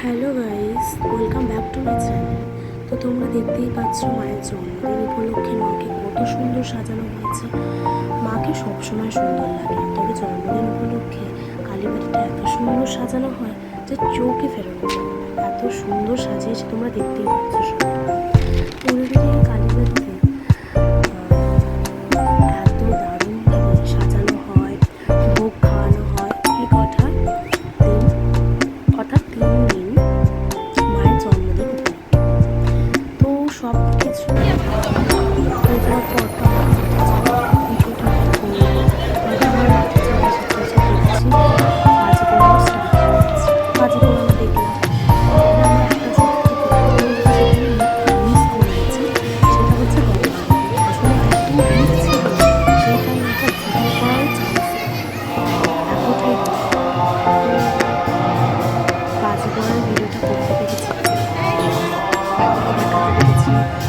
Hello guys, welcome back to my channel. তো তোমরা দেখতেই পাচ্ছ মায়ের জন্মদিন উপলক্ষে মাকে কত সুন্দর সাজানো হয়েছে। মাকে সবসময় সুন্দর লাগে। তবে জন্মদিন উপলক্ষে কালীবাড়িটা এত সুন্দর সাজানো হয় যে চোখে ফেরত এত সুন্দর সাজিয়েছে তোমরা দেখতেই পাচ্ছ সবাই। 음.